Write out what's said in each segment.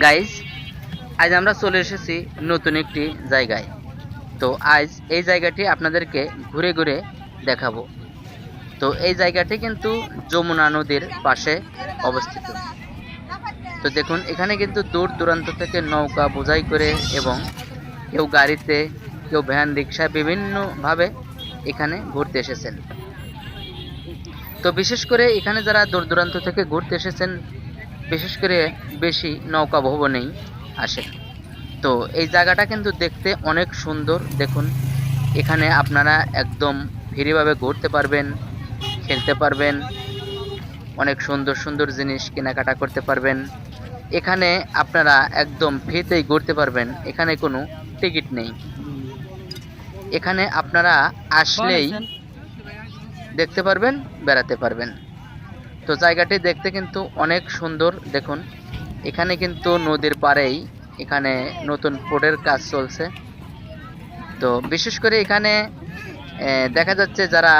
Guys আজ আমরা চলে এসেছি নতুন একটি জায়গায়। তো আজ এই জায়গাটি আপনাদেরকে ঘুরে ঘুরে দেখাবো। তো এই জায়গাটি কিন্তু যমুনা নদীর পাশে অবস্থিত। তো দেখুন, এখানে কিন্তু দূর দূরান্ত থেকে নৌকা বোঝাই করে এবং কেউ গাড়িতে, কেউ ভ্যান রিক্সা বিভিন্নভাবে এখানে ঘুরতে এসেছেন। তো বিশেষ করে এখানে যারা দূর দূরান্ত থেকে ঘুরতে এসেছেন বিশেষ করে বেশি নৌকা ভবনেই আসে। তো এই জায়গাটা কিন্তু দেখতে অনেক সুন্দর। দেখুন এখানে আপনারা একদম ফ্রিভাবে ঘুরতে পারবেন খেলতে পারবেন অনেক সুন্দর সুন্দর জিনিস কেনাকাটা করতে পারবেন। এখানে আপনারা একদম ফ্রিতেই ঘুরতে পারবেন এখানে কোনো টিকিট নেই। এখানে আপনারা আসলেই দেখতে পারবেন বেড়াতে পারবেন। তো জায়গাটি দেখতে কিন্তু অনেক সুন্দর, দেখুন। এখানে কিন্তু নদীর পাড়েই এখানে নতুন পোর্টের কাজ চলছে। তো বিশেষ করে এখানে দেখা যাচ্ছে যারা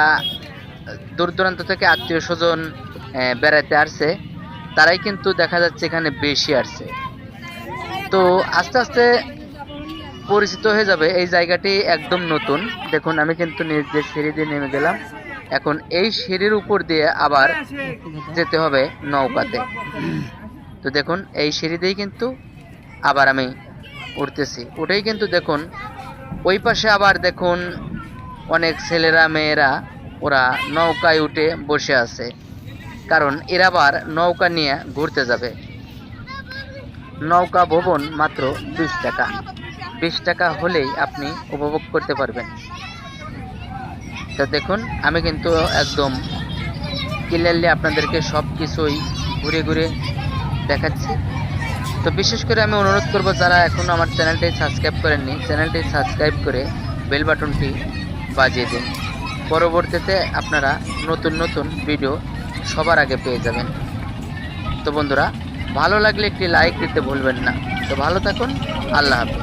দূর দূরান্ত থেকে আত্মীয় স্বজন বেড়াতে আসছে, তারাই কিন্তু দেখা যাচ্ছে এখানে বেশি আসছে। তো আস্তে আস্তে পরিচিত হয়ে যাবে এই জায়গাটি একদম নতুন। দেখুন, আমি কিন্তু নিজ যে সিঁড়ি দিয়ে নেমে গেলাম। এখন এই সিঁড়ির উপর দিয়ে আবার যেতে হবে নৌকাতে। তো দেখুন, এই সিঁড়ি দিয়েই কিন্তু আবার আমি উঠতেছি। উঠেই কিন্তু দেখুন, ওই পাশে আবার দেখুন অনেক ছেলেরা, মেয়েরা, ওরা নৌকায় উঠে বসে আছে। কারণ এরা আবার নৌকা নিয়ে ঘুরতে যাবে। নৌকা ভবন মাত্র বিশ টাকা। বিশ টাকা হলেই আপনি উপভোগ করতে পারবেন। তো দেখুন, আমি কিন্তু একদম ক্লিয়ারলি আপনাদেরকে সব কিছুই ঘুরে ঘুরে দেখাচ্ছি। তো বিশেষ করে আমি অনুরোধ করব যারা এখনও আমার চ্যানেলটি সাবস্ক্রাইব করেননি, চ্যানেলটি সাবস্ক্রাইব করে বেল বাটনটি বাজিয়ে দিন। পরবর্তীতে আপনারা নতুন নতুন ভিডিও সবার আগে পেয়ে যাবেন। তো বন্ধুরা, ভালো লাগলে একটি লাইক দিতে ভুলবেন না। তো ভালো থাকুন, আল্লাহ হাফিজ।